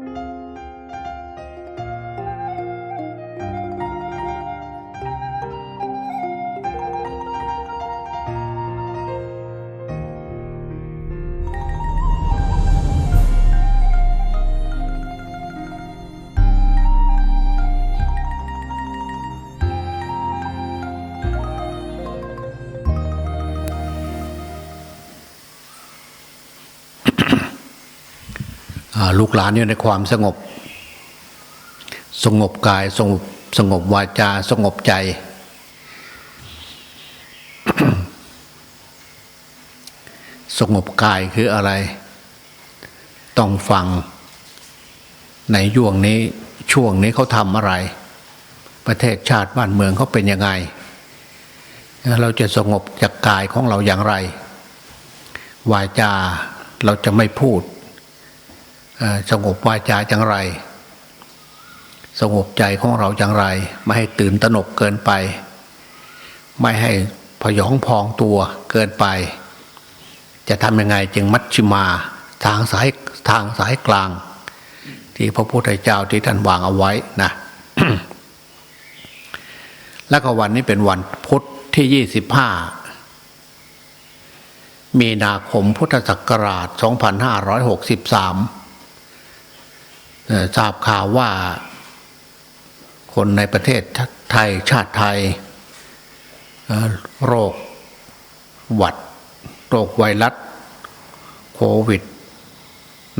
อ่า ลูกหลานอยู่ในความสงบ สงบกายสงบสงบวาจาสงบใจ สงบกายคืออะไร ต้องฟัง ในย่วงนี้ช่วงนี้เขาทำอะไร ประเทศชาติบ้านเมืองเขาเป็นยังไง เราจะสงบจากกายของเราอย่างไร วาจาเราจะไม่พูด สงบวาจาอย่างไร สงบใจของเราอย่างไร ไม่ให้ตื่นตระหนกเกินไป ไม่ให้พยองพองตัวเกินไป จะทำยังไงจึงมัชชิมาทางสายทางสายกลาง ที่พระพุทธเจ้าที่ท่านวางเอาไว้นะแล้วก็วันนี้เป็นวันพุธที่25มีนาคมพุทธศักราช 2563เอ่อ ทราบข่าวว่า คนในประเทศไทยชาติไทย โรคหวัด โรคไวรัสโควิด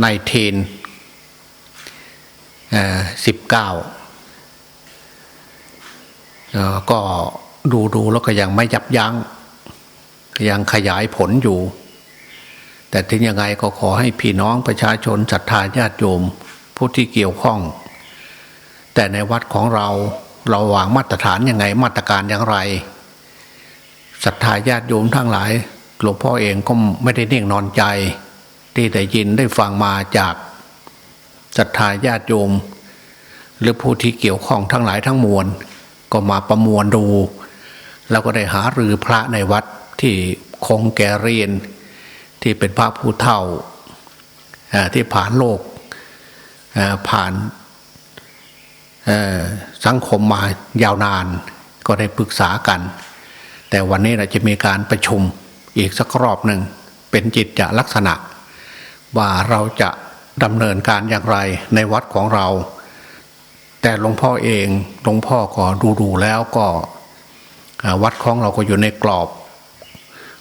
-19 สิบเก้าก็ดูดูแล้วก็ยังไม่ยับยัง้งยังขยายผลอยู่ แต่ถึงยังไงก็ขอให้พี่น้องประชาชนศรัทธาญาติโยม ผู้ที่เกี่ยวข้อง แต่ในวัดของเราเราวางมาตรฐานยังไงมาตรการอย่างไรศรัทธาญาติโยมทั้งหลายหลวงพ่อเองก็ไม่ได้เนิ่งนอนใจ ที่ได้ยินได้ฟังมาจากศรัทธาญาติโยม หรือผู้ที่เกี่ยวข้องทั้งหลายทั้งมวล ก็มาประมวลดู แล้วก็ได้หารือพระในวัดที่คงแก่เรียน ที่เป็นพระผู้เฒ่าที่ผ่านโลก ผ่านสังคมมายาวนานก็ได้ปรึกษากัน แต่วันนี้เราจะมีการประชุมอีกสักรอบหนึ่งเป็นจิตจะลักษณะ ว่าเราจะดำเนินการอย่างไรในวัดของเรา แต่หลวงพ่อเองหลวงพ่อก็ดูดูแล้วก็วัดของเราก็อยู่ในกรอบ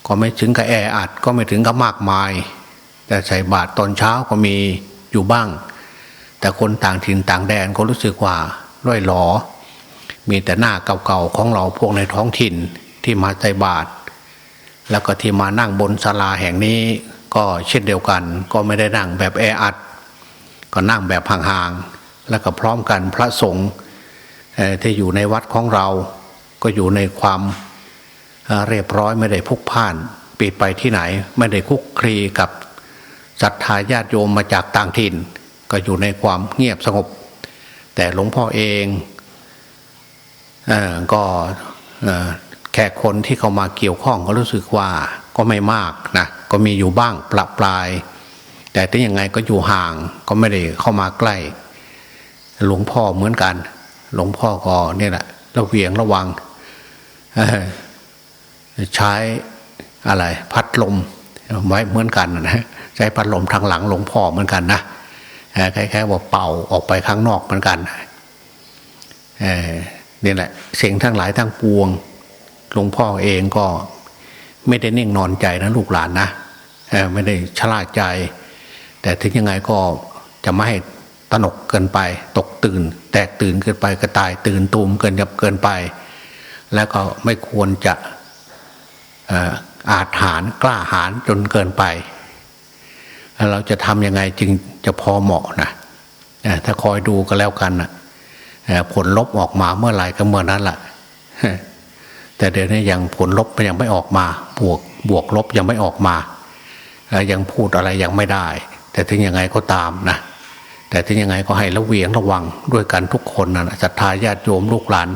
ก็ไม่ถึงกับแออัดก็ไม่ถึงกับมากมาย แต่ใส่บาตรตอนเช้าก็มีอยู่บ้าง แต่คนต่างถิ่นต่างแดนก็รู้สึกว่าร่อยหลอ มีแต่หน้าเก่าๆของเราพวกในท้องถิ่นที่มาใส่บาตรแล้วก็ที่มานั่งบนศาลาแห่งนี้ก็เช่นเดียวกัน ก็ไม่ได้นั่งแบบแออัด ก็นั่งแบบห่างๆแล้วก็พร้อมกันพระสงฆ์ที่อยู่ในวัดของเรา ก็อยู่ในความเรียบร้อยไม่ได้พลุกพล่านปีไปที่ไหน ไม่ได้คุกคลีกับศรัทธาญาติโยมมาจากต่างถิ่น ก็อยู่ในความเงียบสงบ แต่หลวงพ่อเองอก็แขกคนที่เข้ามาเกี่ยวข้องก็รู้สึกว่าก็ไม่มากนะก็มีอยู่บ้างปละปลาย แต่ถึงยังไงก็อยู่ห่างก็ไม่ได้เข้ามาใกล้ หลวงพ่อเหมือนกัน หลวงพ่อก็เนี่ยแหละระเวียงระวังใช้อะไร พัดลมไว้เหมือนกันนะใช้พัดลมทางหลังหลวงพ่อเหมือนกันนะ คล้ายๆว่าเป่าออกไปข้างนอกเหมือนกันเนี่แหละเสียงทั้งหลายทั้งปวงหลวงพ่อเองก็ไม่ได้นิ่งนอนใจนะลูกหลานนะไม่ได้ชลาใจ แต่ถึงยังไงก็จะไม่ให้ตระหนกเกินไป ตกตื่น แตกตื่นเกินไปกระตายตื่นตูมเกินยับเกินไป แล้วก็ไม่ควรจะอาจหารกล้าหาญจนเกินไป เราจะทำยังไงจึงจะพอเหมาะนะถ้าคอยดูก็แล้วกันนะผลลบออกมาเมื่อไหร่ก็เมื่อนั้นแหละแต่เดี๋ยวนี้ยังผลลบยังไม่ออกมา บวกบวกลบยังไม่ออกมา ยังพูดอะไรยังไม่ได้ แต่ถึงยังไงก็ตามนะแต่ถึงยังไงก็ให้ระเวียงระวังด้วยกันทุกคนนะศรัทธาญาติโยมลูกหลาน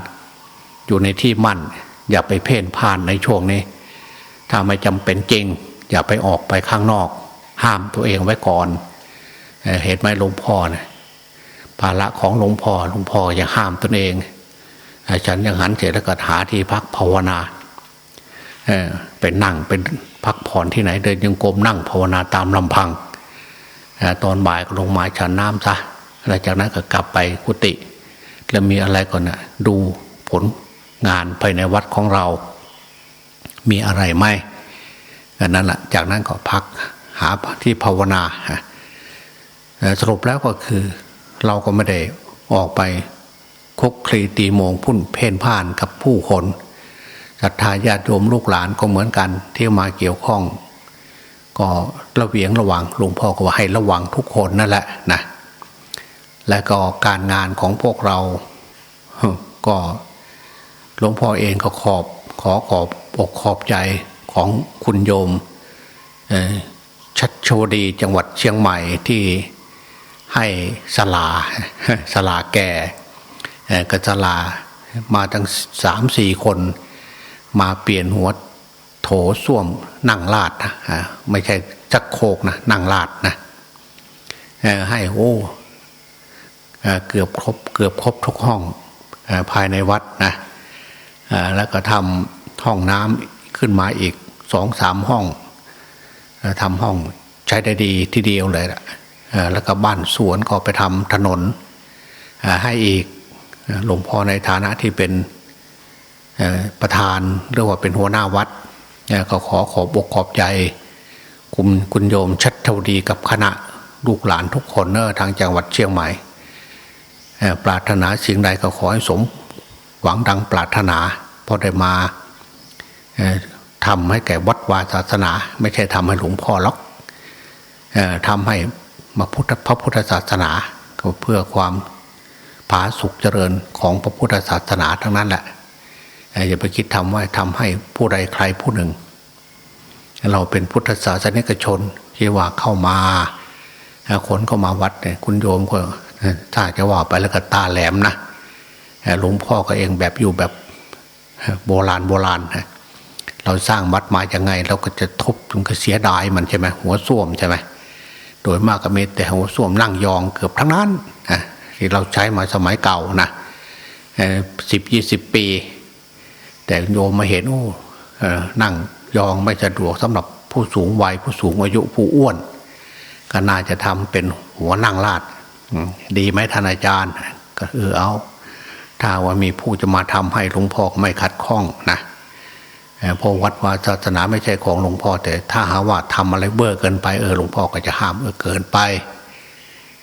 อยู่ในที่มั่น อย่าไปเพ่นพ่านในช่วงนี้ ถ้าไม่จำเป็นจริง อย่าไปออกไปข้างนอก ห้ามตัวเองไว้ก่อนเหตุไหมหลวงพ่อนี่ยภาระของหลวงพ่อหลวงพ่อยังห้ามตนเองฉันยังหันเสร็จแล้วก็หาที่พักภาวนาเป็นนั่งเป็นพักผ่อนที่ไหน เดินยังกรมนั่งภาวนาตามลำพังอตอนบ่ายก็ลงมาฉันน้ำซะหลังจากนั้นก็กลับไปกุฏิแล้วมีอะไรก่อนนะดูผลงานภายในวัดของเรา มีอะไรไหมอันนั้นแหละจากนั้นก็พัก หาที่ภาวนาเอ่สรุปแล้วก็คือเราก็ไม่ได้ออกไปคุกคลีตีโมงพุ่นเพ่นพ่านกับผู้คนศรัทธาญาติโยมลูกหลานก็เหมือนกันที่มาเกี่ยวข้อง ก็ระเวียงระวังหลวงพ่อก็ว่าให้ระวังทุกคนนั่นแหละนะและก็การงานของพวกเรา ก็หลวงพ่อเองก็ขอบขอขอบอกขอบใจของคุณโยม ชัดโชดีจังหวัดเชียงใหม่ที่ให้สลาสลาแก่เกับสลามาทั้งสามสี่คน มาเปลี่ยนหัวโถส้วมนั่งลาดนะไม่ใช่จักโคกนะนั่งลาดนะให้โอ้เกือบครบเกือบครบทุกห้องภายในวัดนะแล้วก็ทำห้องน้ำขึ้นมาอีกสองสามห้อง ทำห้องใช้ได้ดีทีเดียวเลยละแล้วก็บ้านสวนก็ไปทำถนนให้อีกหลวงพ่อในฐานะที่เป็นประธานหรือว่าเป็นหัวหน้าวัดก็ขอขอบอกขอบใจคุณคุณโยมชัดเทวดีกับคณะลูกหลานทุกคนเนอทางจังหวัดเชียงใหม่ปรารถนาสิ่งใดก็ขอให้สมหวังดังปรารถนาพราะได้มา ทำให้แก่วัดวาศาสนา ไม่ใช่ทำให้หลวงพ่อหรอกอ่อทำให้มาพุทธพระพุทธศาสนาก็เพื่อความผาสุกเจริญของพระพุทธศาสนาทั้งนั้นแหละอย่าไปคิดทำว่าทำให้ผู้ใดใครผู้หนึ่ง เราเป็นพุทธศาสนิกชนที่ว่าเข้ามาคนเข้ามาวัดเนี่ยคุณโยมก็ถ้าจะว่าไปแล้วก็ตาแหลมนะหลวงพ่อก็เองแบบอยู่แบบโบราณโบราณนะ เราสร้างวัดมาอย่างไง เราก็จะทุบมันก็เสียดายมันใช่ไหมหัวส้วมใช่ไหมโดยมากก็มีแต่หัวส้วมนั่งยองเกือบทั้งนั้นที่เราใช้มาสมัยเก่านะสิบยี่สิบปี แต่โยมมาเห็นโอ้นั่งยองไม่สะดวกสำหรับผู้สูงวัยผู้สูงอายุผู้อ้วน ก็น่าจะทำเป็นหัวนั่งลาดดีไหมท่านอาจารย์ ก็เออเอา ถ้าว่ามีผู้จะมาทำให้หลวงพ่อไม่ขัดข้องนะ เอ่อเพราะวัดวาศาสนาไม่ใช่ของหลวงพ่อ แต่ถ้าหาว่าทำอะไรเบ้อเกินไปเออหลวงพ่อก็จะห้ามเออเกินไป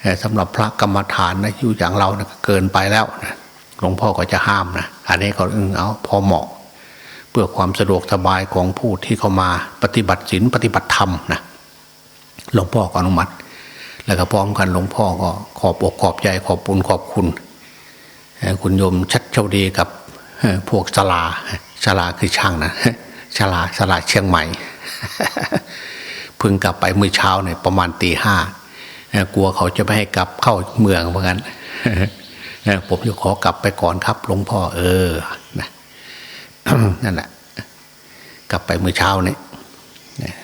เอ่อสำหรับพระกรรมฐานนะอยู่อย่างเรานะเกินไปแล้วนะหลวงพ่อก็จะห้ามนะอันนี้ก็เออเอาพอเหมาะ เพื่อความสะดวกสบายของผู้ที่เข้ามาปฏิบัติศีลปฏิบัติธรรมนะหลวงพ่อก็อนุมัติ แล้วก็พร้อมกันหลวงพ่อก็ขอบอกขอบใจขอบปุญขอบคุณ คุณโยมชัดเชาดีกับพวกสลา สลาคือช่างนะสลาสลาเชียงใหม่เพิ่งกลับไปเมื่อเช้าเนี่ยประมาณตีห้ากลัวเขาจะไม่ให้กลับเข้าเมืองเพราะงั้นเอ่อผมจะขอกลับไปก่อนครับหลวงพ่อเออนะนั่นแหละกลับไปเมื่อเช้านี้นะ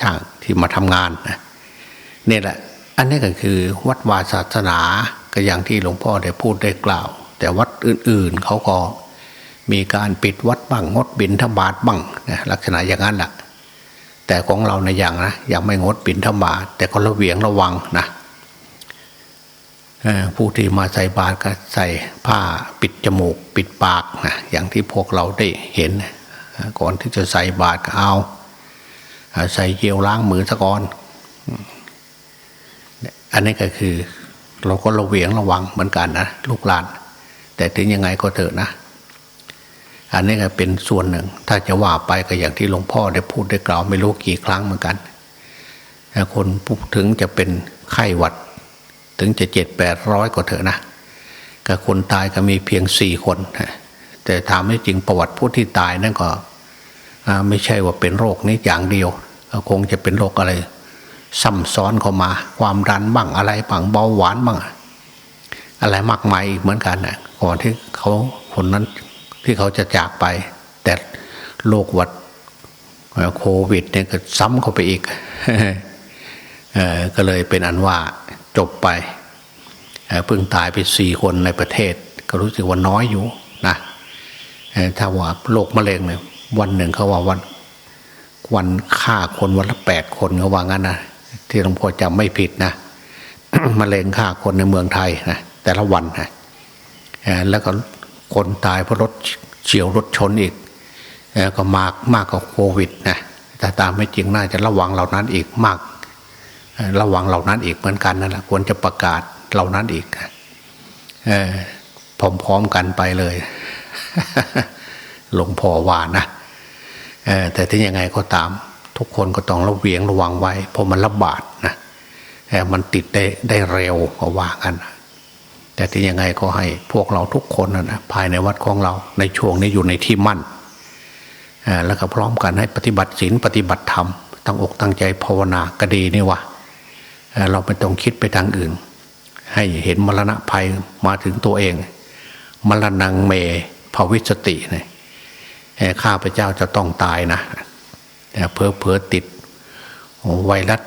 ช่างที่มาทำงานนะนี่แหละ อันนี้ก็คือวัดวาศาสนาก็อย่างที่หลวงพ่อได้พูดได้กล่าว แต่วัดอื่น ๆเขาก็ มีการปิดวัดบ้างงดบินทบาทบ้างนะลักษณะอย่างนั้นแหละแต่ของเราในอย่างนะยังไม่งดบินทบาทแต่ก็ระเวียงระวังนะผู้ที่มาใส่บาตรก็ใส่ผ้าปิดจมูกปิดปากนะอย่างที่พวกเราได้เห็น ก่อนที่จะใส่บาตรก็เอา ใส่เจลล้างมือซะก่อน อันนี้ก็คือ เราก็ระเวียงระวังเหมือนกันนะลูกหลาน แต่ถึงยังไงก็เถอะนะ อันนี้ก็เป็นส่วนหนึ่ง ถ้าจะว่าไปก็อย่างที่หลวงพ่อได้พูดได้กล่าวไม่รู้กี่ครั้งเหมือนกันคนพูดถึงจะเป็นไข้หวัด ถึงจะเจ็ดแปดร้อยก็เถอะนะก็คนตายก็มีเพียงสี่คน แต่ถามให้จริงประวัติผู้ที่ตายนั่นก็ไม่ใช่ว่าเป็นโรคนี้อย่างเดียว คงจะเป็นโรคอะไรซ้ำซ้อนเข้ามา ความดันบ้างอะไรบ้างเบาหวานบ้างอะไรมากมายอีกเหมือนกันนะก่อนที่เขาคนนั้น ที่เขาจะจากไป แต่โรคหวัดโควิดเนี่ยก็ซ้ำเข้าไปอีกก็เลยเป็นอันว่าจบไปเพิ่งตายไปสี่คนในประเทศ ก็รู้สึกว่าน้อยอยู่นะถ้าว่าโรคมะเร็งเนี่ยวันหนึ่งเขาว่าวันวันฆ่าคนวันละแปดคนเขาว่างั้นนะที่หลวงพ่อจำไม่ผิดนะมะเร็งฆ่าคนในเมืองไทยนะแต่ละวันนะแล้วก็ คนตายเพราะรถเฉียวรถชนอีกก็มากมากกว่าโควิดนะแต่ตามไม่จริงน่าจะระวังเหล่านั้นอีกมาก ระวังเหล่านั้นอีกเหมือนกันนั่นแหละควรจะประกาศเหล่านั้นอีกพร้อมๆกันไปเลยหลวงพ่อว่านะแต่ที่ยังไงก็ตาม ทุกคนก็ต้องระเวียงระวังไว้เพราะมันระบาดนะมันติดได้ได้เร็วก็ว่ากันนะ แต่ที่ยังไงก็ให้พวกเราทุกคนนะภายในวัดของเราในช่วงนี้อยู่ในที่มั่นแล้วก็พร้อมกันให้ปฏิบัติศีลปฏิบัติธรรมตั้งอกตั้งใจภาวนาก็ดีนี่วะเราไม่ต้องคิดไปทางอื่น ให้เห็นมรณะภัยมาถึงตัวเอง มรณงเมภวิสติเนี่ยข้าพเจ้าจะต้องตายนะเอ่เพอเพอติดไวรัส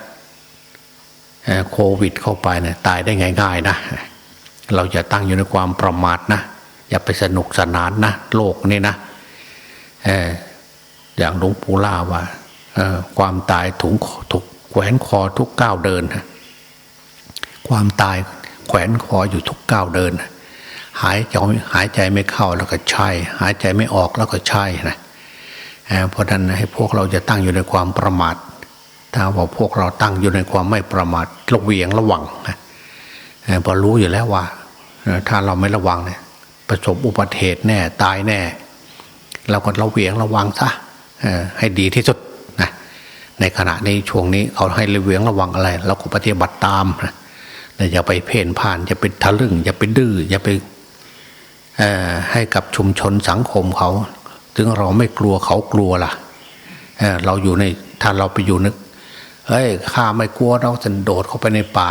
โควิดเข้าไปเนี่ยตายได้ง่ายๆนะ เราจะตั้งอยู่ในความประมาทนะอย่าไปสนุกสนานนะโลกนี่นะออย่างหลวงปู่ล่าว่าความตายถุงถูกแขวนคอทุกก้าวเดินความตายแขวนคออยู่ทุกก้าวเดิน หายใจหายใจไม่เข้าแล้วก็ใช่ หายใจไม่ออกแล้วก็ใช่นะเพราะนั้นให้พวกเราจะตั้งอยู่ในความประมาทถ้าว่าพวกเราตั้งอยู่ในความไม่ประมาทระเวียงระวังนะพอรู้อยู่แล้วว่า ถ้าเราไม่ระวังเนี่ยประสบอุบัติเหตุแน่ตายแน่ เราก็ระเวียงระวังซะให้ดีที่สุดนะในขณะในช่วงนี้เขาให้ระเวียงระวังอะไร เราก็ปฏิบัติตามนะอย่าไปเพ่นผ่าน อย่าไปทะลึ่ง อย่าไปดื้ออย่าไปให้กับชุมชนสังคมเขาถึงเราไม่กลัวเขากลัวล่ะเเราอยู่ในถ้าเราไปอยู่นึกเฮ้ยข้าไม่กลัวเราจะโดดเข้าไปในป่า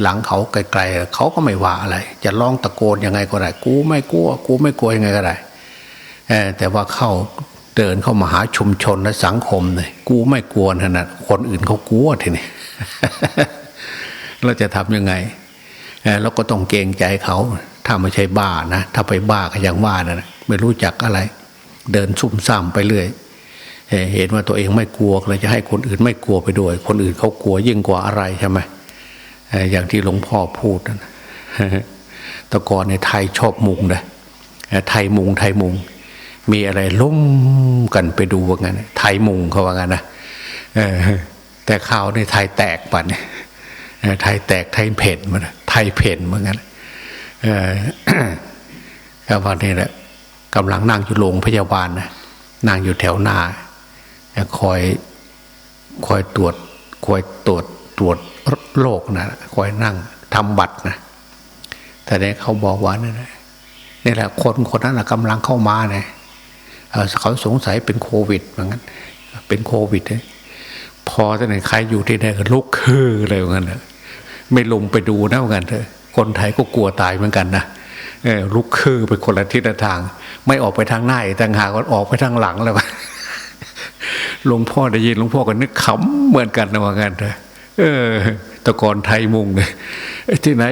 หลังเขาไกลๆเขาก็ไม่ว่าอะไร จะร้องตะโกนยังไงก็ได้ กูไม่กลัว กูไม่กลัวยังไงก็ได้แต่ว่าเข้าเดินเข้ามาหาชุมชนและสังคมเลยกูไม่กลัวขนาดคนอื่นเขากลัวทีนี้เราจะทำยังไงเราก็ต้องเกรงใจเขาถ้าไม่ใช่บ้านะถ้าไปบ้าก็ยังว่านะไม่รู้จักอะไร เดินซุ่มซ่ามไปเรื่อยเห็นว่าตัวเองไม่กลัวเลยจะให้คนอื่นไม่กลัวไปด้วย คนอื่นเขากลัวยิ่งกว่าอะไรใช่ไหม อย่างที่หลวงพ่อพูดนะต่ก่อนในไทยชอบมุงเลยไทยมุงไทยมุง มีอะไรล้มกันไปดูว่างั้นไทยมุงเขาว่างั้นนะแต่ข่าวในไทยแตกปันไทยแตกไทยเพ่นมันไทยเพ่นเหมือนกันก็วันนี้แหละกำลังนั่งอยู่โรงพยาบาลนะนั่งอยู่แถวหน้าคอยคอยตรวจคอยตรวจ รวจโรคนะคอยนั่งทำบัตรนะแต่เนี่ยเขาบอกว่านี่นะนี่แหละคนคนนั้นนะกำลังเข้ามาเนี่ยเขาสงสัยเป็นโควิดเหมือนกันเป็นโควิดเนี่ยพอจะไหนใครอยู่ที่ไหนก็ลุกคืออะไรเหมือนกันนะไม่ลงไปดูนะเหมือนกันเถอะคนไทยก็กลัวตายเหมือนกันนะเออลุกคือไปคนละทิศทาง ไม่ออกไปทางหน้าอีกต่างหากออกไปทางหลังแล้วหลวงพ่อได้ยินหลวงพ่อก็นึกขำเหมือนกันนะว่างั้นเถอะ เออตะกอนไทยมุงเลยที่ไหน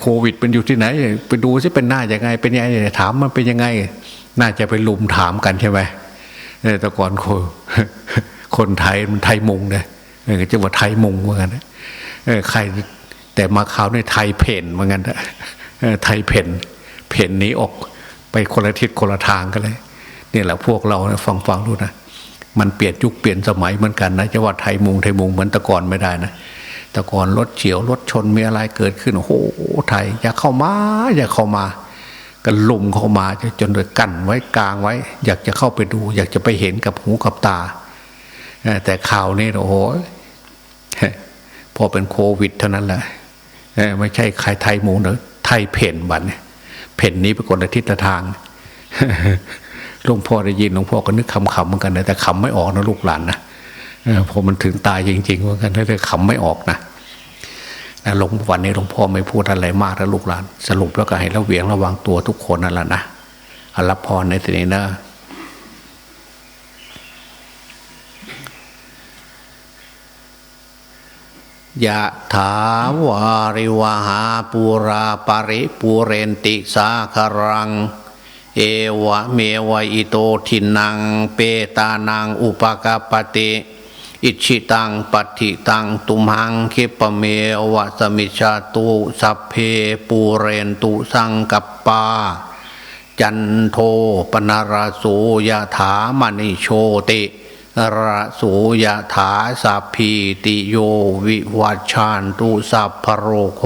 โควิดเป็นอยู่ที่ไหน ไปดูสิเป็นหน้ายังไง เป็นยังไงถามมันเป็นยังไง น่าจะไปลุมถามกันใช่ไหมตะกอนโคคนไทยมันไทยมุงเลยเออจะว่าไทยมุงเหมือนกันเออใครแต่มาข่าวในไทยเพ่นเหมือนกันนะไทยเพ่นเพ่นหนี้ออกไปคนละทิศคนละทางกันเลยนี่แหละพวกเราฟังฟังดูนะ มันเปลี่ยนยุคเปลี่ยนสมัยเหมือนกันนะจะว่าไทยมุงไทยมุงเหมือนตะกอนไม่ได้นะตะกอนรถเฉียวรถชนมีอะไรเกิดขึ้นโอ้โหไทย อย่าเข้ามา อย่าเข้ามากันลุมเข้ามาจนโดยกั้นไว้กลางไว้ อยากจะเข้าไปดู อยากจะไปเห็นกับหูกับตาแต่ข่าวนี้โอ้โหพอเป็นโควิด เท่านั้นแหละไม่ใช่ใครไทยมุงเนอะไทยเพ่นบัตรเนี่ยเพ่นนี้เป็นคนละทิศทาง หลวงพ่อได้ยินหลวงพ่อก็นึกคำๆเหมือนกันนะแต่คำไม่ออกนะลูกหลานนะเออพอมันถึงตายจริงๆเหมือนกันเลยคำไม่ออกนะหลวงวันนี้หลวงพ่อไม่พูดอะไรมากนะลูกหลาน สรุปแล้วก็ให้ระเวียงระวังตัวทุกคนนั่นแหละนะอรับพรในทีนี้นะยะถาวาริวหาปูราปริปูเรนติสาครัง เอวะเมวะอิโตทินังเปตานังอุปกาปติอิชิตังปัติตังตุมหังคิปะเมวะสมิชาตุสัพเพปูเรนตุสังกัปปา จันโทปนารโสยถามณิโชติระโสยถาสัพพีติโยวิวัชชานตุสัพพโรโค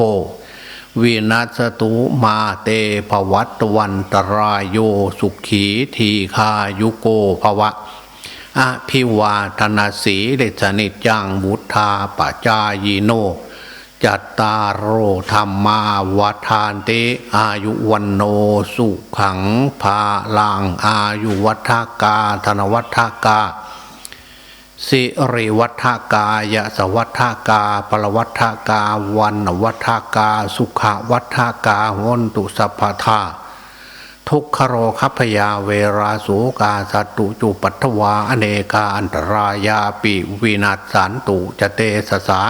วินัสตุมาเตภวัตวันตรายโยสุขีทีคายุโกภวะอภิวาทนาสีเลสนิจังบุทธาปจายโน จัตตารโอธรรมาวัฏานเตอายุวันโนสุขังภาลังอายุวัฏกาธนวัฏกา สิริวัฒกายะสวัฒกาปรวัฒกาวันวัฒกา สุขวัฒกาหนตุสัพพทาทุกขโรคัพยาเวราสูกาสัตตุจุปัตถวาอเนกาอันตรายาปิวินาสันตุจเตสสา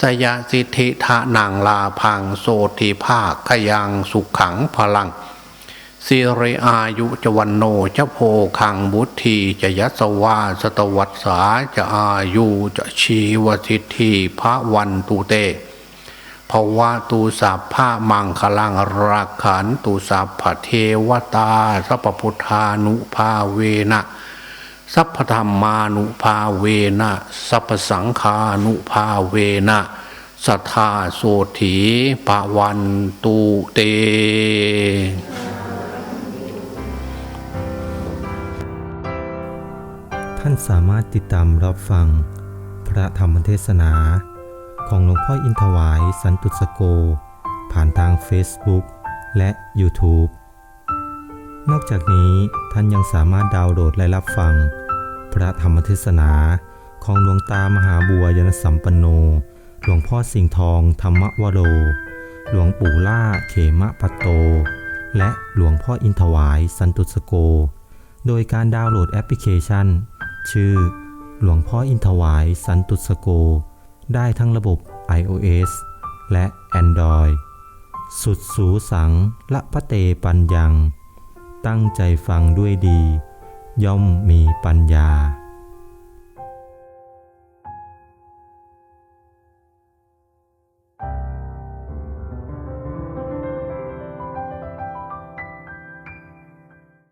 สยาสิทธิทะนางลาพังโสทีภาคขยังสุขขังพลัง สิริอายุจวันโนจะโพคังบุตทีจะยัสวาสตวัตสาจะอายุจะชีวสิทธิพระวันตุเตภวะตูสัพพะมังคลังรักขันตูสัพพะเทวตาสัพพุทธานุภาเวนะสัพพธรรมานุภาเวนะสัพสังฆานุภาเวนะสัทธาโสถีปะวันตูเต สามารถติดตามรับฟัง พระธรรมเทศนา ของหลวงพ่ออินทวายสันตุสโก ผ่านทาง Facebook และ YouTube นอกจากนี้ท่านยังสามารถดาวน์โหลดและรับฟัง พระธรรมเทศนาของหลวงตามหาบัวยนสัมปันโน หลวงพ่อสิงห์ทองธรรมวโร หลวงปู่ล่าเขมะปัตโต และหลวงพ่ออินทวายสันตุสโก โดยการดาวน์โหลดแอปพลิเคชัน ชื่อ หลวงพ่ออินทวายสันตุสโก ได้ทั้งระบบ iOS และ Android สุดสูสังละพะเตปัญญัง ตั้งใจฟังด้วยดี ย่อมมีปัญญา